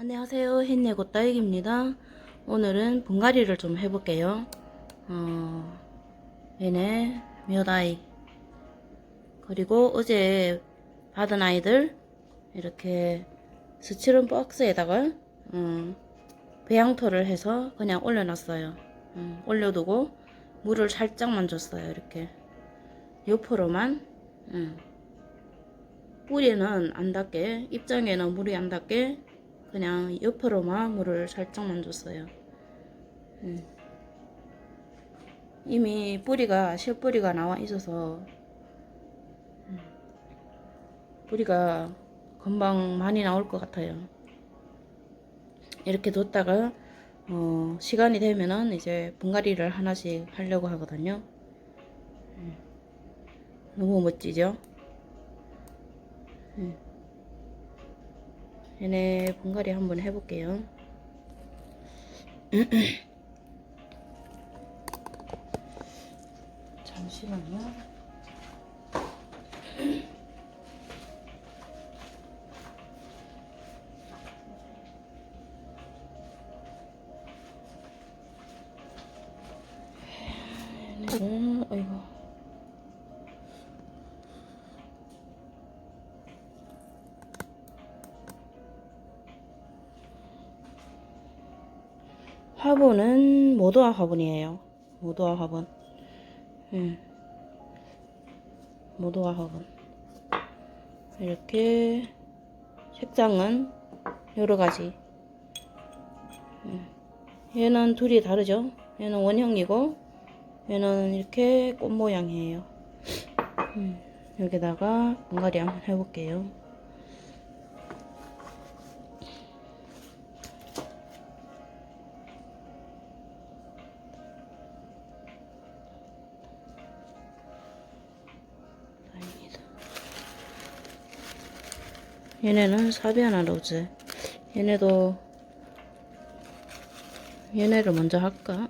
안녕하세요. 햇내고 따익입니다. 오늘은 분갈이를 좀 해볼게요. 어, 얘네 몇 아이. 그리고 어제 받은 아이들 이렇게 스치른 박스에다가 음, 배양토를 해서 그냥 올려놨어요. 음, 올려두고 물을 살짝만 줬어요. 이렇게 옆으로만. 음. 뿌리는 안 닿게 입장에는 물이 안 닿게 그냥 옆으로만 물을 살짝만 줬어요. 음. 이미 뿌리가 실뿌리가 나와 있어서 음. 뿌리가 금방 많이 나올 것 같아요. 이렇게 뒀다가 어, 시간이 되면은 이제 분갈이를 하나씩 하려고 하거든요. 음. 너무 멋지죠? 음. 얘네 분갈이 한번 해볼게요. 잠시만요. 화분은 모도화 화분이에요. 모도화 화분. 음. 모도화 화분. 이렇게 색상은 여러 가지. 음. 얘는 둘이 다르죠? 얘는 원형이고, 얘는 이렇게 꽃 모양이에요. 음. 여기다가 분갈이 한번 해볼게요. 얘네는 사비아나 로즈. 얘네도 얘네를 먼저 할까?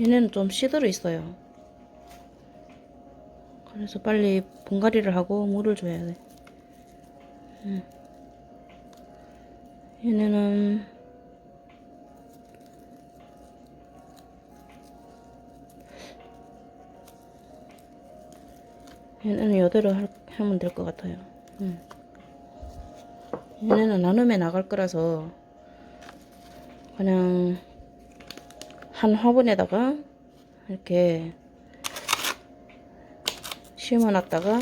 얘네는 좀 시들어 있어요. 그래서 빨리 분갈이를 하고 물을 줘야 돼. 음. 얘네는 얘네는 이대로 할- 하면 될 것 같아요. 음. 얘네는 나눔에 나갈 거라서 그냥 한 화분에다가 이렇게 심어놨다가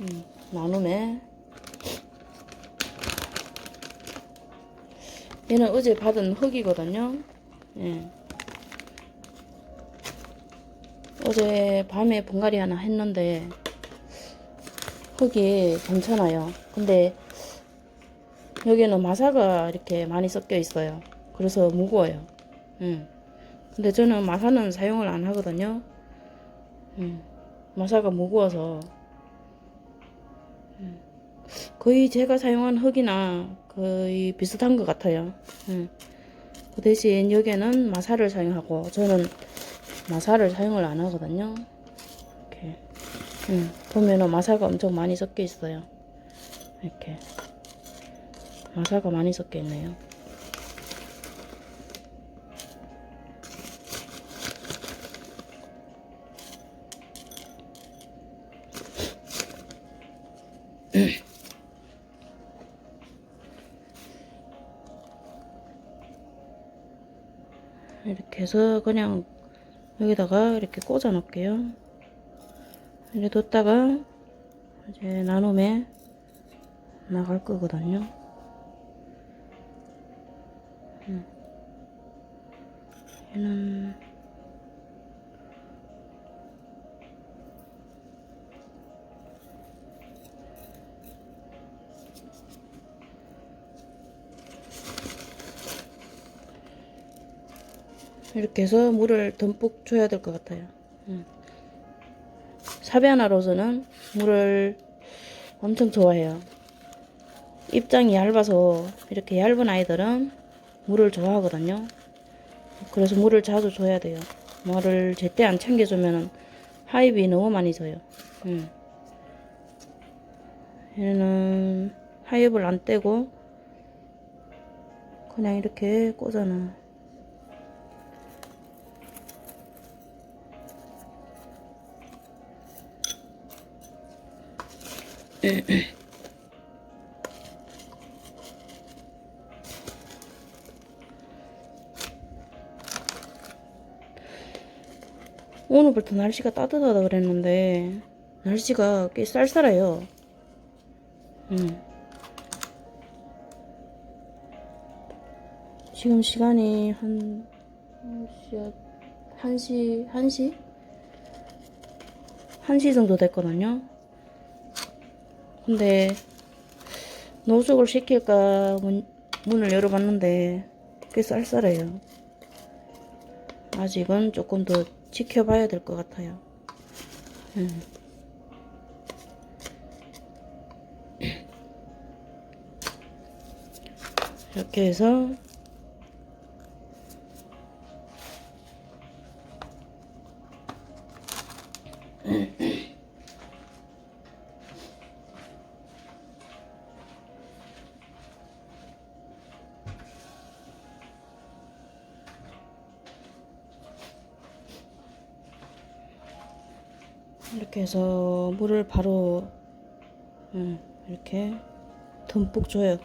음, 나눔에 얘는 어제 받은 흙이거든요. 예. 어제 밤에 분갈이 하나 했는데 흙이 괜찮아요. 근데 여기는 마사가 이렇게 많이 섞여 있어요. 그래서 무거워요. 음. 근데 저는 마사는 사용을 안 하거든요. 음. 마사가 무거워서 음. 거의 제가 사용한 흙이나 거의 비슷한 것 같아요. 음. 그 대신 여기는 마사를 사용하고 저는 마사를 사용을 안 하거든요. 이렇게 음. 보면은 마사가 엄청 많이 섞여 있어요. 이렇게 마사가 많이 섞여 있네요. 이렇게 해서 그냥 여기다가 이렇게 꽂아 놓을게요. 이렇게 뒀다가 이제 나눔에 나갈 거거든요. 음. 얘는 이렇게 해서 물을 듬뿍 줘야 될 것 같아요. 음. 사비아나 로즈는 물을 엄청 좋아해요. 입장이 얇아서 이렇게 얇은 아이들은 물을 좋아하거든요. 그래서 물을 자주 줘야 돼요. 물을 제때 안 챙겨주면은 하입이 너무 많이 져요. 음. 얘는 하입을 안 떼고 그냥 이렇게 꽂아놔. 오늘부터 날씨가 따뜻하다 그랬는데 날씨가 꽤 쌀쌀해요. 음. 지금 시간이 한 1시, 1시, 1시? 1시 정도 됐거든요. 근데 노숙을 시킬까 문, 문을 열어봤는데 꽤 쌀쌀해요. 아직은 조금 더 지켜봐야 될 것 같아요. 음. 이렇게 해서 이렇게 해서 물을 바로 음, 이렇게 듬뿍 줘요.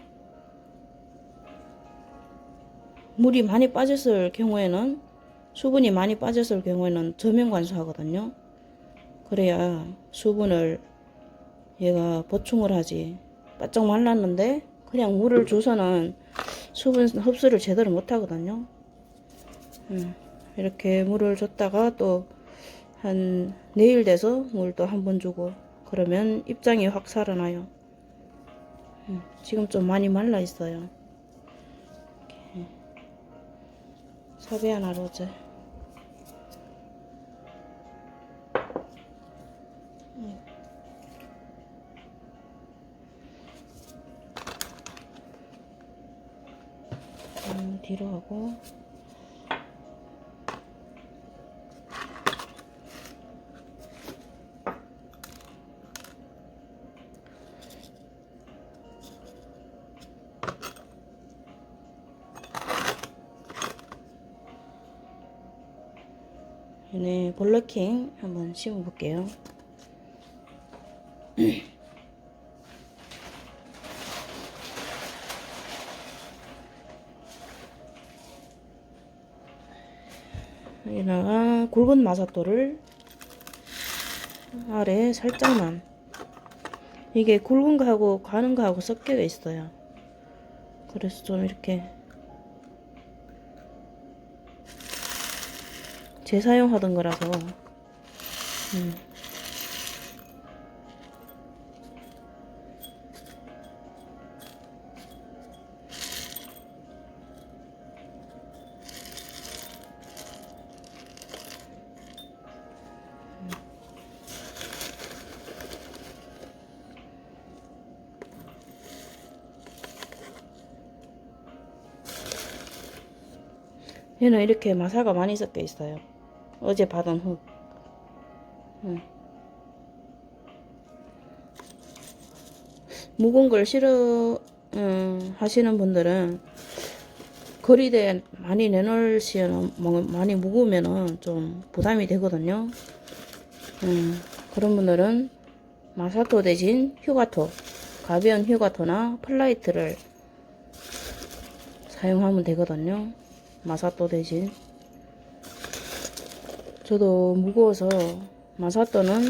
물이 많이 빠졌을 경우에는 수분이 많이 빠졌을 경우에는 저면 관수하거든요. 그래야 수분을 얘가 보충을 하지. 바짝 말랐는데 그냥 물을 줘서는 수분 흡수를 제대로 못 하거든요. 음, 이렇게 물을 줬다가 또 한 내일 돼서 물또한번 주고 그러면 입장이 확 살아나요. 음, 지금 좀 많이 말라 있어요. 이렇게. 섭외 하나 로제. 음, 뒤로 하고 얘네 볼러킹 한번 심어 볼게요. 여기다가 굵은 마사토를 아래 살짝만 이게 굵은 거하고 가는 거하고 섞여 있어요. 그래서 좀 이렇게 재사용하던 거라서 음. 얘는 이렇게 마사가 많이 섞여 있어요. 어제 받은 흙. 응. 묵은 걸 싫어 음, 하시는 분들은 거리대에 많이 내놓을 시에는 뭐 많이 묵으면은 좀 부담이 되거든요. 음, 그런 분들은 마사토 대신 휴가토, 가벼운 휴가토나 플라이트를 사용하면 되거든요. 마사토 대신. 저도 무거워서 마사토는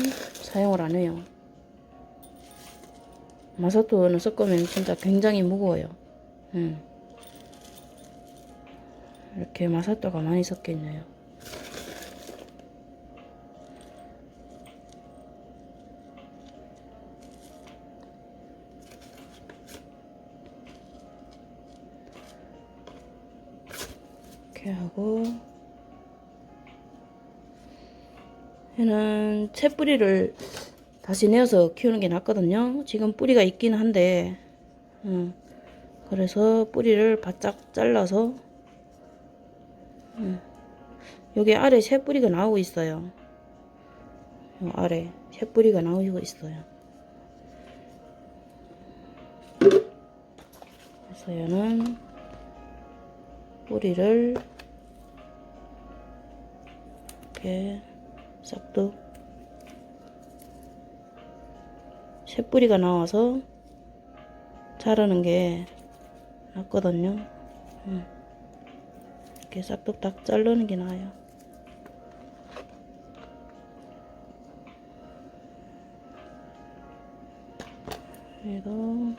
사용을 안 해요. 마사토는 섞으면 진짜 굉장히 무거워요. 음. 이렇게 마사토가 많이 섞여 있네요. 이렇게 하고 얘는 채뿌리를 다시 내어서 키우는 게 낫거든요. 지금 뿌리가 있긴 한데, 음, 그래서 뿌리를 바짝 잘라서 음, 여기 아래 새 뿌리가 나오고 있어요. 요 아래 새 뿌리가 나오고 있어요. 그래서 얘는 뿌리를 이렇게 싹둑 새 뿌리가 나와서 자르는 게 낫거든요. 음. 이렇게 싹둑 딱 자르는 게 나아요. 그리고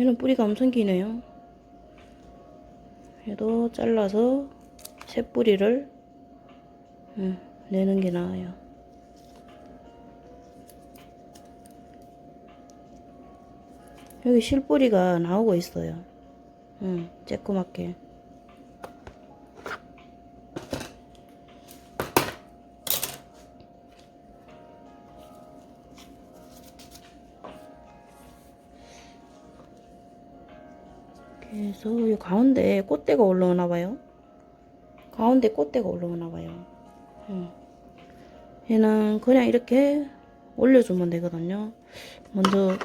얘는 뿌리가 엄청 기네요. 얘도 잘라서 새 뿌리를 음, 내는 게 나아요. 여기 실뿌리가 나오고 있어요. 음, 쬐끄맣게. 그래서 이 가운데 꽃대가 올라오나 봐요. 가운데 꽃대가 올라오나 봐요. 음. 얘는 그냥 이렇게 올려주면 되거든요. 먼저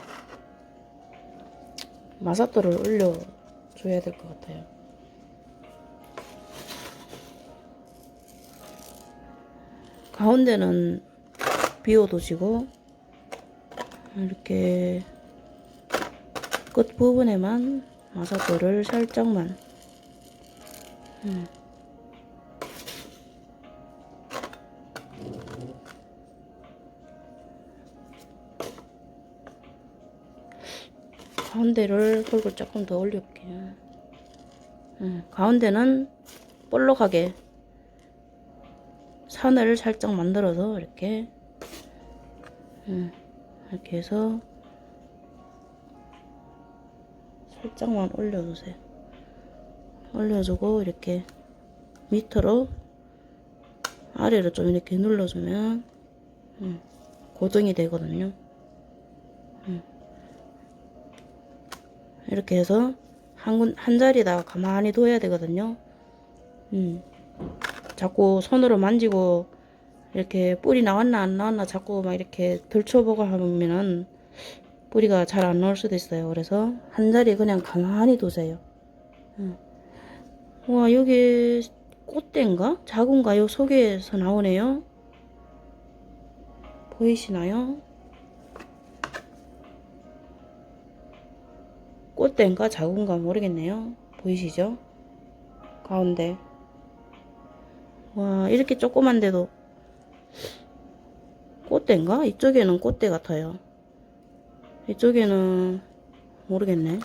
마사토를 올려줘야 될 것 같아요. 가운데는 비워두시고 이렇게 끝 부분에만 마사토를 살짝만 음. 가운데를 흙을 조금 더 올려볼게요. 음, 가운데는 볼록하게 산을 살짝 만들어서 이렇게 음, 이렇게 해서 살짝만 올려주세요. 올려주고 이렇게 밑으로 아래로 좀 이렇게 눌러주면 음, 고정이 되거든요. 음. 이렇게 해서 한, 군- 한 자리에다가 가만히 둬야 되거든요. 음. 자꾸 손으로 만지고 이렇게 뿌리 나왔나 안 나왔나 자꾸 막 이렇게 들춰보고 하면은 뿌리가 잘 안 나올 수도 있어요. 그래서 한 자리에 그냥 가만히 두세요. 음. 와 여기 꽃대인가? 작은가? 요 속에서 나오네요. 보이시나요? 꽃대인가 작은가 모르겠네요. 보이시죠? 가운데. 와, 이렇게 조그만데도 꽃대인가? 이쪽에는 꽃대 같아요. 이쪽에는 모르겠네.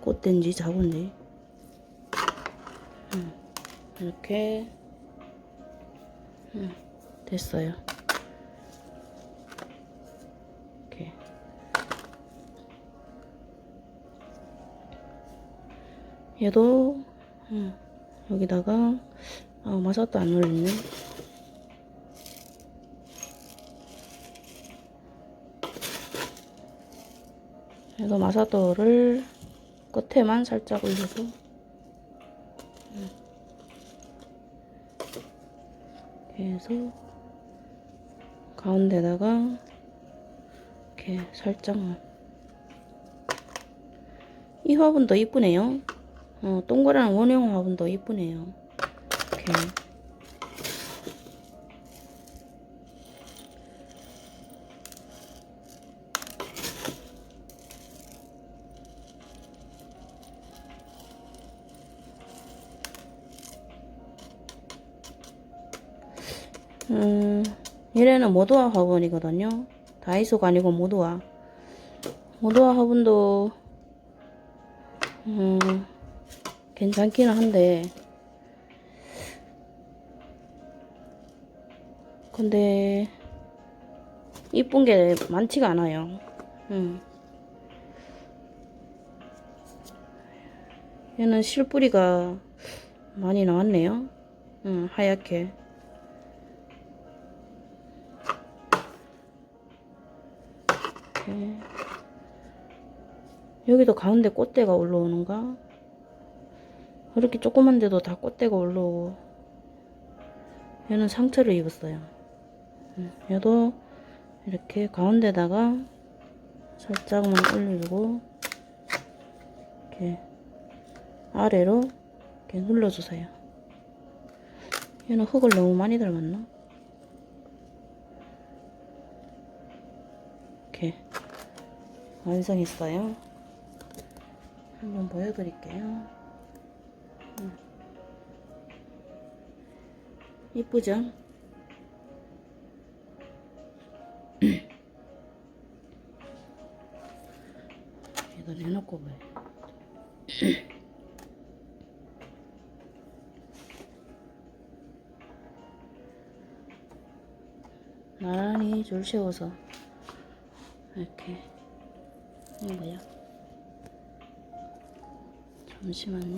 꽃대인지 작은지. 음, 이렇게 음, 됐어요. 이렇게. 얘도 음, 여기다가 아, 마사도 안 올렸네. 얘도 마사도를 끝에만 살짝 올려서 음. 이렇게 해서 가운데다가 이렇게 살짝만 이 화분도 이쁘네요. 어, 동그란 원형 화분도 이쁘네요. 이렇게. 음, 얘네는 모두화 화분이거든요. 다이소가 아니고 모두화. 모도와 화분도 음, 괜찮기는 한데 근데 이쁜 게 많지가 않아요. 음. 얘는 실뿌리가 많이 나왔네요. 음, 하얗게. 이렇게. 여기도 가운데 꽃대가 올라오는가? 이렇게 조그만 데도 다 꽃대가 올라오고 얘는 상처를 입었어요. 음, 얘도 이렇게 가운데다가 살짝만 올려주고 이렇게 아래로 이렇게 눌러주세요. 얘는 흙을 너무 많이 닮았나? 이렇게 완성했어요. 한번 보여드릴게요. 음. 이쁘죠? 이거 내놓고 봐요. 나란히 줄 세워서 이렇게 이거 뭐야? 잠시만요.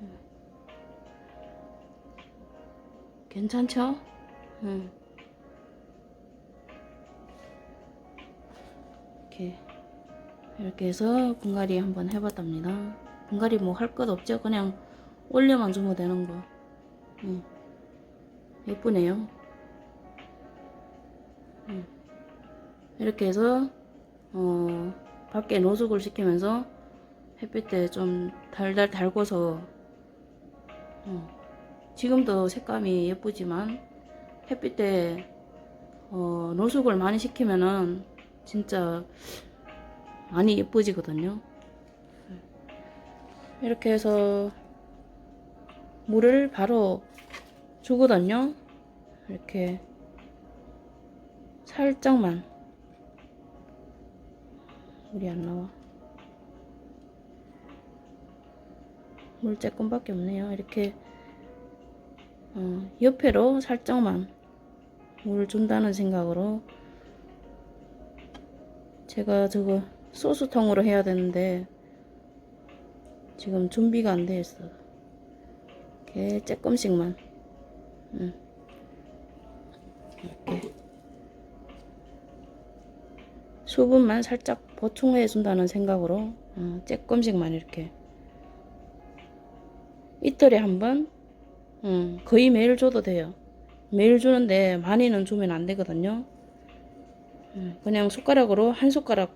음. 괜찮죠? 응. 이렇게 이렇게 해서 분갈이 한번 해봤답니다. 분갈이 뭐 할 것 없죠? 그냥 올려만 주면 되는 거. 응. 예쁘네요. 이렇게 해서 어, 밖에 노숙을 시키면서 햇빛에 좀 달달 달궈서 어, 지금도 색감이 예쁘지만 햇빛 때 어, 노숙을 많이 시키면은 진짜 많이 예뻐지거든요. 이렇게 해서 물을 바로 주거든요. 이렇게 살짝만 물이 안 나와. 물 조금밖에 없네요. 이렇게 어, 옆에로 살짝만 물 준다는 생각으로 제가 저거 소스통으로 해야 되는데 지금 준비가 안 돼 있어. 이렇게 조금씩만 음. 이렇게 수분만 살짝 보충해 준다는 생각으로 어, 조금씩만 이렇게 이틀에 한번 음, 거의 매일 줘도 돼요. 매일 주는데 많이는 주면 안 되거든요. 음, 그냥 숟가락으로 한 숟가락,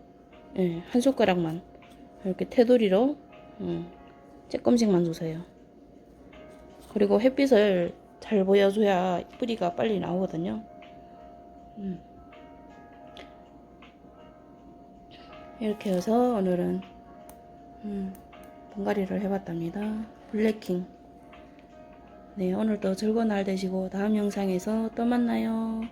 예, 한 숟가락만 이렇게 테두리로 음, 조금씩만 주세요. 그리고 햇빛을 잘 보여줘야 뿌리가 빨리 나오거든요. 음. 이렇게 해서 오늘은 음, 분갈이를 해봤답니다. 블랙킹. 네, 오늘도 즐거운 날 되시고 다음 영상에서 또 만나요.